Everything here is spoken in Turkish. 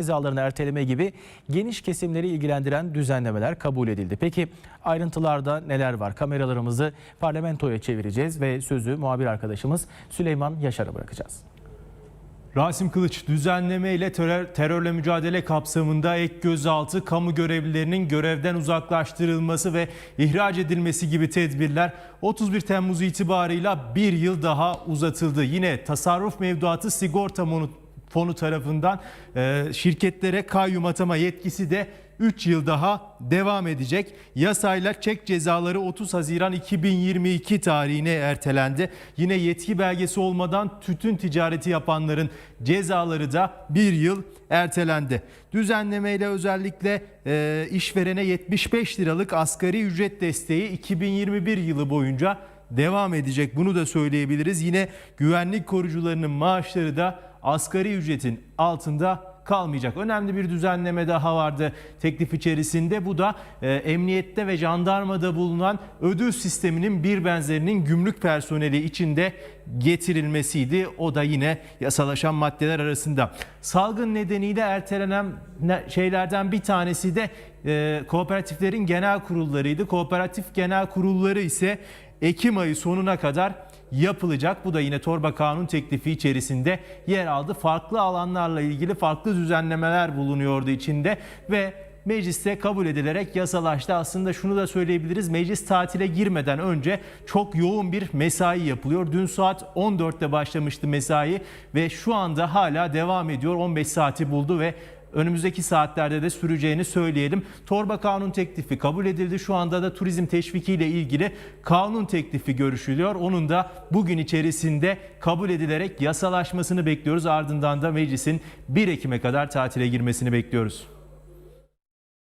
cezalarını erteleme gibi geniş kesimleri ilgilendiren düzenlemeler kabul edildi. Peki ayrıntılarda neler var? Kameralarımızı parlamentoya çevireceğiz ve sözü muhabir arkadaşımız Süleyman Yaşar'a bırakacağız. Rasim Kılıç düzenleme ile terör, terörle mücadele kapsamında ek gözaltı, kamu görevlilerinin görevden uzaklaştırılması ve ihraç edilmesi gibi tedbirler 31 Temmuz itibarıyla bir yıl daha uzatıldı. Yine tasarruf mevduatı sigorta fonu, tarafından e, şirketlere kayyum atama yetkisi de 3 yıl daha devam edecek. Yasayla çek cezaları 30 Haziran 2022 tarihine ertelendi. Yine yetki belgesi olmadan tütün ticareti yapanların cezaları da bir yıl ertelendi. Düzenlemeyle özellikle e, işverene 75 liralık asgari ücret desteği 2021 yılı boyunca devam edecek. Bunu da söyleyebiliriz. Yine güvenlik korucularının maaşları da asgari ücretin altında kalmayacak. Önemli bir düzenleme daha vardı teklif içerisinde. Bu da e, emniyette ve jandarmada bulunan ödül sisteminin bir benzerinin gümrük personeli içinde getirilmesiydi. O da yine yasalaşan maddeler arasında. Salgın nedeniyle ertelenen ne- şeylerden bir tanesi de e, kooperatiflerin genel kurullarıydı. Kooperatif genel kurulları ise Ekim ayı sonuna kadar yapılacak. Bu da yine torba kanun teklifi içerisinde yer aldı. Farklı alanlarla ilgili farklı düzenlemeler bulunuyordu içinde ve mecliste kabul edilerek yasalaştı. Aslında şunu da söyleyebiliriz. Meclis tatile girmeden önce çok yoğun bir mesai yapılıyor. Dün saat 14'te başlamıştı mesai ve şu anda hala devam ediyor. 15 saati buldu ve önümüzdeki saatlerde de süreceğini söyleyelim. Torba kanun teklifi kabul edildi. Şu anda da turizm teşviki ile ilgili kanun teklifi görüşülüyor. Onun da bugün içerisinde kabul edilerek yasalaşmasını bekliyoruz. Ardından da meclisin 1 Ekim'e kadar tatile girmesini bekliyoruz.